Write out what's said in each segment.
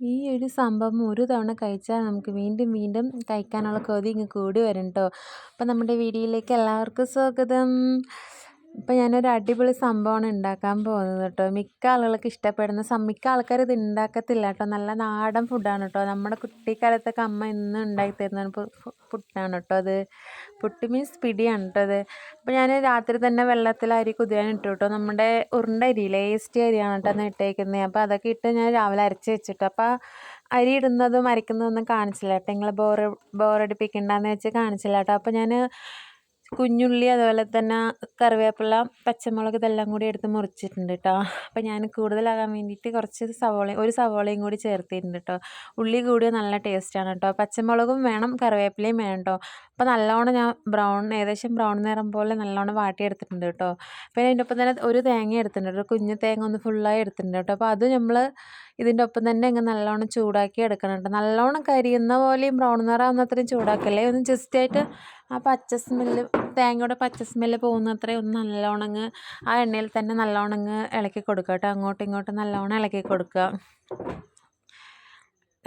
ഈ ഒരു സംഭവം ഒരു തവണ കഴിച്ചാൽ നമുക്ക് വീണ്ടും വീണ്ടും കഴിക്കാനുള്ള കൊതി ഇങ്ങ് കൂടി വരും കേട്ടോ അപ്പം നമ്മുടെ വീഡിയോയിലേക്ക് എല്ലാവർക്കും സ്വാഗതം. ഇപ്പം ഞാനൊരു അടിപൊളി സംഭവമാണ് ഉണ്ടാക്കാൻ പോകുന്നത് കേട്ടോ. മിക്ക ആളുകൾക്ക് ഇഷ്ടപ്പെടുന്ന മിക്ക ആൾക്കാർ ഇത് ഉണ്ടാക്കത്തില്ല കേട്ടോ. നല്ല നാടൻ ഫുഡാണ് കേട്ടോ. നമ്മുടെ കുട്ടിക്കാലത്തൊക്കെ അമ്മ ഇന്ന് ഉണ്ടാക്കി തരുന്ന പുട്ടാണ് കേട്ടോ അത്. പുട്ട് മീൻസ് പിടിയാണ് കേട്ടോ അത്. അപ്പോൾ ഞാൻ രാത്രി തന്നെ വെള്ളത്തിൽ അരി കുതിരാൻ ഇട്ടു കേട്ടോ. നമ്മുടെ ഉരുണ്ട അരിയില്ലേ ഏസ്റ്റ് അരിയാണ് കേട്ടോ അന്ന് ഇട്ടേക്കുന്നത്. അപ്പോൾ അതൊക്കെ ഇട്ട് ഞാൻ രാവിലെ അരച്ച് വെച്ചിട്ട്. അപ്പോൾ അരി ഇടുന്നതും അരക്കുന്നതും ഒന്നും കാണിച്ചില്ല കേട്ടോ. നിങ്ങൾ ബോർ ബോറടിപ്പിക്കണ്ടെന്ന് വെച്ച് കാണിച്ചില്ല കേട്ടോ. അപ്പോൾ ഞാൻ കുഞ്ഞുള്ളി അതുപോലെ തന്നെ കറിവേപ്പില പച്ചമുളക് ഇതെല്ലാം കൂടി എടുത്ത് മുറിച്ചിട്ടുണ്ട് കേട്ടോ അപ്പോൾ ഞാൻ കൂടുതലാകാൻ വേണ്ടിയിട്ട് കുറച്ച് സവോള ഒരു സവോളയും കൂടി ചേർത്തിട്ടുണ്ട് കേട്ടോ ഉള്ളി കൂടിയ നല്ല ടേസ്റ്റാണ് കേട്ടോ പച്ചമുളകും വേണം കറിവേപ്പിലയും വേണം കേട്ടോ അപ്പോൾ നല്ലോണം ഞാൻ ബ്രൗൺ ഏകദേശം ബ്രൗൺ നിറം പോലെ നല്ലോണം വാട്ടിയെടുത്തിട്ടുണ്ട് കേട്ടോ പിന്നെ അതിന്റെ ഒപ്പം തന്നെ ഒരു തേങ്ങ എടുത്തിട്ടുണ്ട് ഒരു കുഞ്ഞു തേങ്ങ ഒന്ന് ഫുള്ളായി എടുത്തിട്ടുണ്ട് കേട്ടോ അപ്പോൾ അത് നമ്മൾ ഇതിന്റെ ഒപ്പം തന്നെ ഇങ്ങനെ നല്ലോണം ചൂടാക്കി എടുക്കണം കേട്ടോ നല്ലോണം കരിയുന്ന പോലെയും ബ്രൗൺ നിറം അത്രയും ചൂടാക്കല്ലേ? ഒന്ന് ജസ്റ്റ് ആയിട്ട് ആ പച്ച സ്മെല്ല് തേങ്ങയുടെ പച്ച സ്മെല്ല് പോകുന്നത്രേ ഒന്ന് നല്ലോണം ആ എണ്ണയിൽ തന്നെ നല്ലോണം ഇളക്കി കൊടുക്കുക കേട്ടോ. അങ്ങോട്ടും ഇങ്ങോട്ടും നല്ലോണം ഇളക്കി കൊടുക്കുക.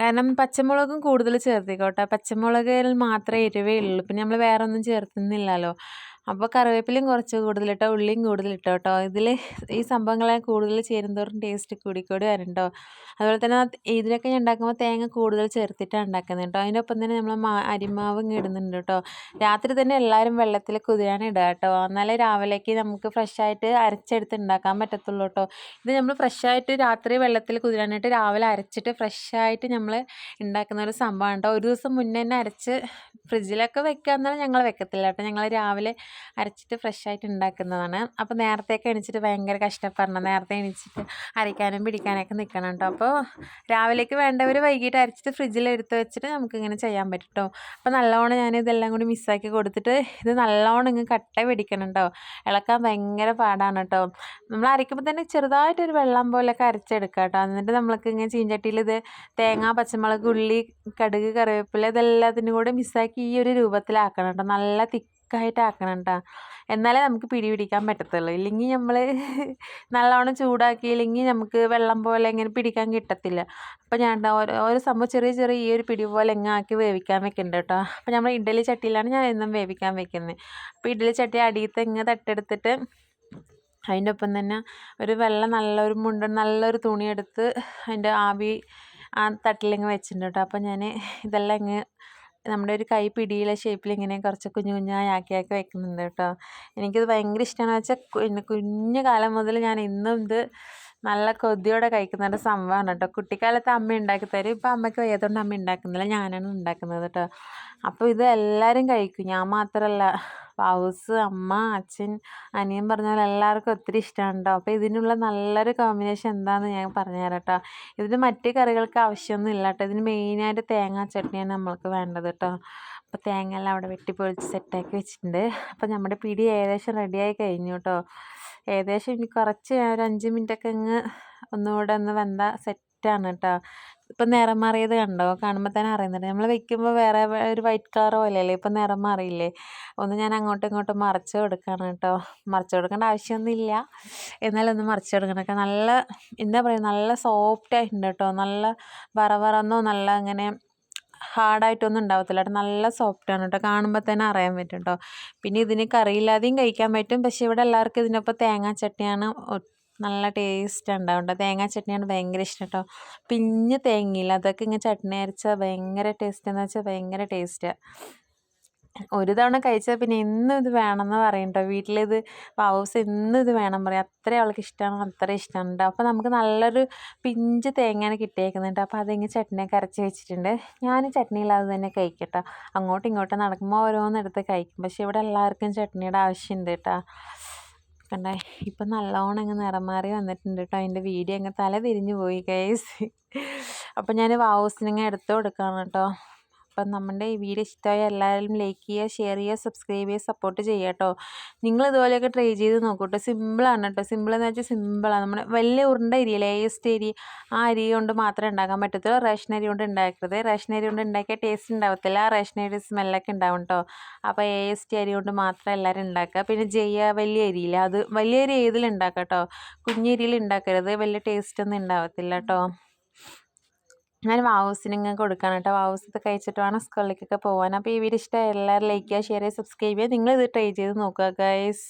കാരണം പച്ചമുളകും കൂടുതൽ ചേർത്തിക്കോട്ടെ പച്ചമുളകിൽ മാത്രമേ എരിവേ ഉള്ളൂ. പിന്നെ നമ്മൾ വേറെ ഒന്നും ചേർത്തുന്നില്ലല്ലോ അപ്പോൾ കറിവേപ്പിലയും കുറച്ച് കൂടുതലിട്ടോ ഉള്ളിയും കൂടുതലിട്ടോ കേട്ടോ ഇതിൽ ഈ സംഭവങ്ങളെ കൂടുതൽ ചേരുന്തോറും ടേസ്റ്റ് കൂടിക്കൂടി വരുന്നുണ്ടോ? അതുപോലെ തന്നെ ഇതിനൊക്കെ ഞാൻ ഉണ്ടാക്കുമ്പോൾ തേങ്ങ കൂടുതൽ ചേർത്തിട്ടാണ് ഉണ്ടാക്കുന്നത് കേട്ടോ അതിന്റെ ഒപ്പം തന്നെ നമ്മൾ മാ അരിമാവ് ഇടുന്നുണ്ട് കേട്ടോ രാത്രി തന്നെ എല്ലാവരും വെള്ളത്തിൽ കുതിരാൻ ഇടുക കേട്ടോ എന്നാലേ രാവിലേക്ക് നമുക്ക് ഫ്രഷായിട്ട് അരച്ചെടുത്ത് ഉണ്ടാക്കാൻ പറ്റത്തുള്ളൂ കേട്ടോ ഇത് നമ്മൾ ഫ്രഷായിട്ട് രാത്രി വെള്ളത്തിൽ കുതിരാനായിട്ട് രാവിലെ അരച്ചിട്ട് ഫ്രഷായിട്ട് നമ്മൾ ഉണ്ടാക്കുന്ന ഒരു സംഭവമാണ് കേട്ടോ ഒരു ദിവസം മുന്നേ തന്നെ അരച്ച് ഫ്രിഡ്ജിലൊക്കെ വെക്കുക എന്നാലും ഞങ്ങൾ വെക്കത്തില്ല കേട്ടോ ഞങ്ങൾ രാവിലെ അരച്ചിട്ട് ഫ്രഷ് ആയിട്ട് ഉണ്ടാക്കുന്നതാണ് അപ്പോൾ നേരത്തെയൊക്കെ എണീച്ചിട്ട് ഭയങ്കര കഷ്ടപ്പെടണം. നേരത്തെ എണീച്ചിട്ട് അരയ്ക്കാനും പിടിക്കാനൊക്കെ നിൽക്കണം കേട്ടോ അപ്പോൾ രാവിലേക്ക് വേണ്ടവർ വൈകിട്ട് അരച്ചിട്ട് ഫ്രിഡ്ജിൽ എടുത്ത് വെച്ചിട്ട് നമുക്ക് ഇങ്ങനെ ചെയ്യാൻ പറ്റും കേട്ടോ അപ്പോൾ നല്ലോണം ഞാൻ ഇതെല്ലാം കൂടി മിസ്സാക്കി കൊടുത്തിട്ട് ഇത് നല്ലോണം ഇങ്ങ് കട്ട പിടിക്കണം കേട്ടോ ഇളക്കാൻ ഭയങ്കര പാടാണ് കേട്ടോ നമ്മൾ അരയ്ക്കുമ്പോൾ തന്നെ ചെറുതായിട്ടൊരു വെള്ളം പോലെയൊക്കെ അരച്ചെടുക്കാം കേട്ടോ എന്നിട്ട് നമ്മൾക്ക് ഇങ്ങനെ ചീഞ്ചട്ടിയിൽ ഇത് തേങ്ങ പച്ചമുളക് ഉള്ളി കടുക് കറിവേപ്പില ഇതെല്ലാത്തിനും കൂടെ മിസ്സാക്കി ഈ ഒരു രൂപത്തിലാക്കണം കേട്ടോ നല്ല തിക്ക് തിക്കായിട്ട് ആക്കണം കേട്ടോ എന്നാലേ നമുക്ക് പിടി പിടിക്കാൻ പറ്റത്തുള്ളൂ ഇല്ലെങ്കിൽ നമ്മൾ നല്ലവണ്ണം ചൂടാക്കിയില്ലെങ്കിൽ നമുക്ക് വെള്ളം പോലെ ഇങ്ങനെ പിടിക്കാൻ കിട്ടത്തില്ല. അപ്പോൾ ഞാൻ ഓരോ സംഭവം ചെറിയ ചെറിയ ഈ ഒരു പിടി പോലെ എങ്ങനെ ആക്കി വേവിക്കാൻ വെക്കുന്നുണ്ട് കേട്ടോ. അപ്പോൾ നമ്മൾ ഇഡ്ഡലി ചട്ടിയിലാണ് ഞാൻ എന്നും വേവിക്കാൻ വെക്കുന്നത് അപ്പോൾ ഇഡ്ഡലി ചട്ടി അടിയത്തെ ഇങ്ങനെ തട്ടെടുത്തിട്ട് അതിന്റെ ഒപ്പം തന്നെ ഒരു വെള്ള നല്ലൊരു മുണ്ട നല്ലൊരു തുണിയെടുത്ത് അതിന്റെ ആവി ആ തട്ടിലിങ്ങ് വെച്ചിട്ടുണ്ട് കേട്ടോ. അപ്പോൾ ഞാൻ ഇതെല്ലാം ഇങ്ങ് നമ്മുടെ ഒരു കൈ പിടിയിലെ ഷേപ്പിൽ ഇങ്ങനെ കുറച്ച് കുഞ്ഞു കുഞ്ഞായി ആക്കി ആക്കി വെക്കുന്നുണ്ട് കേട്ടോ. എനിക്കിത് ഭയങ്കര ഇഷ്ടമാണ് വെച്ചാൽ കുഞ്ഞു കാലം മുതൽ ഞാൻ ഇന്നും ഇത് നല്ല കൊതിയോടെ കഴിക്കുന്ന ഒരു സംഭവമാണ് കേട്ടോ. കുട്ടിക്കാലത്ത് അമ്മ ഉണ്ടാക്കി തരും ഇപ്പം അമ്മയ്ക്ക് വയ്യാത്തതുകൊണ്ട് അമ്മ ഉണ്ടാക്കുന്നില്ല. ഞാനാണ് ഉണ്ടാക്കുന്നത് കേട്ടോ. അപ്പോൾ ഇത് എല്ലാവരും കഴിക്കും. ഞാൻ മാത്രമല്ല. പൗസ് അമ്മ അച്ഛൻ അനിയൻ പറഞ്ഞ പോലെ എല്ലാവർക്കും ഒത്തിരി ഇഷ്ടമാണ് കേട്ടോ. അപ്പോൾ ഇതിനുള്ള നല്ലൊരു കോമ്പിനേഷൻ എന്താണെന്ന് ഞാൻ പറഞ്ഞുതരാം കേട്ടോ. ഇതിന് മറ്റ് കറികൾക്ക് ആവശ്യമൊന്നും ഇല്ല കേട്ടോ. ഇതിന് മെയിനായിട്ട് തേങ്ങാ ചട്നിയാണ് നമ്മൾക്ക് വേണ്ടത് കേട്ടോ. അപ്പോൾ തേങ്ങ എല്ലാം അവിടെ വെട്ടിപ്പൊളിച്ച് സെറ്റാക്കി വെച്ചിട്ടുണ്ട്. അപ്പോൾ നമ്മുടെ പിടി ഏകദേശം റെഡിയായി കഴിഞ്ഞു കേട്ടോ. ഏകദേശം ഇനി കുറച്ച് ഒരു അഞ്ച് മിനിറ്റൊക്കെ ഇങ്ങ് ഒന്നുകൂടെ ഒന്ന് വെന്ത സെറ്റാണ് കേട്ടോ. ഇപ്പം നിറം മാറിയത് കണ്ടോ? കാണുമ്പോൾ തന്നെ അറിയുന്നുണ്ട്. നമ്മൾ വെക്കുമ്പോൾ വേറെ ഒരു വൈറ്റ് കളർ പോലെയല്ലേ? ഇപ്പം നിറം മാറിയില്ലേ? ഒന്ന് ഞാൻ അങ്ങോട്ടും ഇങ്ങോട്ടും മറിച്ച് കൊടുക്കുകയാണ് കേട്ടോ. മറിച്ച് കൊടുക്കേണ്ട ആവശ്യമൊന്നുമില്ല എന്നാലും ഒന്ന് മറിച്ച് കൊടുക്കണൊക്കെ നല്ല എന്താ പറയുക നല്ല സോഫ്റ്റ് ആയിട്ടുണ്ട് കേട്ടോ. നല്ല വറവറന്നോ നല്ല അങ്ങനെ ഹാർഡായിട്ടൊന്നും ഉണ്ടാവത്തില്ല. കേട്ടോ നല്ല സോഫ്റ്റ് ആണ് കേട്ടോ. കാണുമ്പോൾ തന്നെ അറിയാൻ പറ്റും കേട്ടോ പിന്നെ ഇതിന് കറിയില്ലാതെയും കഴിക്കാൻ പറ്റും. പക്ഷേ ഇവിടെ എല്ലാവർക്കും ഇതിനൊപ്പം തേങ്ങാ ചട്നിയാണ് നല്ല ടേസ്റ്റ് ഉണ്ടാവും തേങ്ങാ ചട്നിയാണ് ഭയങ്കര ഇഷ്ടം കേട്ടോ. പിഞ്ഞ് തേങ്ങയില്ല. അതൊക്കെ ഇങ്ങനെ ചട്നി അരച്ചാൽ ഭയങ്കര ടേസ്റ്റ്. എന്ന് വെച്ചാൽ ഭയങ്കര ടേസ്റ്റാണ് ഒരു തവണ കഴിച്ചാൽ പിന്നെ എന്നും ഇത് വേണമെന്ന് പറയും കേട്ടോ വീട്ടിലിത് പൗസ് എന്നും ഇത് വേണം പറയും. അത്ര അവൾക്ക് ഇഷ്ടമാണ് അത്ര ഇഷ്ടമാണ് അപ്പോൾ നമുക്ക് നല്ലൊരു പിഞ്ച് തേങ്ങയാണ് കിട്ടിയേക്കുന്നുണ്ട്. അപ്പോൾ അതിങ്ങനെ ചട്നിയൊക്കെ അരച്ച് വെച്ചിട്ടുണ്ട്. ഞാൻ ചട്നിയില്ലാതെ തന്നെ കഴിക്കട്ടോ. അങ്ങോട്ടും ഇങ്ങോട്ടും നടക്കുമ്പോൾ ഓരോന്നെടുത്ത് കഴിക്കും. പക്ഷേ ഇവിടെ എല്ലാവർക്കും ചട്നിയുടെ ആവശ്യമുണ്ട് കേട്ടോ കണ്ടേ? ഇപ്പം നല്ലോണം അങ്ങ് നിറം മാറി വന്നിട്ടുണ്ട് കേട്ടോ അതിന്റെ വീഡിയോ അങ്ങ് തല തിരിഞ്ഞു പോയി കേസ് അപ്പം ഞാൻ വാവൂസിനെ എടുത്ത് കൊടുക്കുകയാണ് കേട്ടോ അപ്പം നമ്മുടെ ഈ വീഡിയോ ഇഷ്ടമായ എല്ലാവരും ലൈക്ക് ചെയ്യുക ഷെയർ ചെയ്യുക സബ്സ്ക്രൈബ് ചെയ്യുക സപ്പോർട്ട് ചെയ്യുക കേട്ടോ. നിങ്ങൾ ഇതുപോലെയൊക്കെ ട്രൈ ചെയ്ത് നോക്കൂ കേട്ടോ സിമ്പിളാണ് കേട്ടോ. സിമ്പിൾ എന്ന് വെച്ചാൽ സിമ്പിളാണ് നമ്മുടെ വലിയ ഉരുണ്ട അരി ലേസ്റ്റ് അരി ആ അരി കൊണ്ട് മാത്രമേ ഉണ്ടാക്കാൻ പറ്റത്തുള്ളൂ. റേഷൻ അരി കൊണ്ട് ഉണ്ടാക്കരുത്. റേഷൻ അരി കൊണ്ട് ഉണ്ടാക്കിയാൽ ടേസ്റ്റ് ഉണ്ടാവത്തില്ല. റേഷൻ അരി സ്മെല്ലൊക്കെ ഉണ്ടാവും കേട്ടോ. അപ്പോൾ എ എസ് ടി അരി കൊണ്ട് മാത്രം എല്ലാവരും ഉണ്ടാക്കുക. പിന്നെ ജയ വലിയ അരിയില്ല? അത് വലിയ അരി ഏതിലുണ്ടാക്കാം കേട്ടോ? കുഞ്ഞരിയിൽ ഉണ്ടാക്കരുത്. വലിയ ടേസ്റ്റ് ഒന്നും ഉണ്ടാവത്തില്ല കേട്ടോ. ഞാൻ വാവൂസിന് ഇങ്ങനെ കൊടുക്കാണ് കേട്ടോ. വാവൂസ് ഇത് കഴിച്ചിട്ട് വേണം സ്കൂളിലേക്കൊക്കെ പോകാൻ അപ്പോൾ ഈ വീഡിയോ ഇഷ്ടമായി എല്ലാവരും ലൈക്ക് ചെയ്യുക ഷെയർ ചെയ്യുക സബ്സ്ക്രൈബ് ചെയ്യുക. നിങ്ങൾ ഇത് ട്രൈ ചെയ്ത് നോക്കുക ഗൈസ്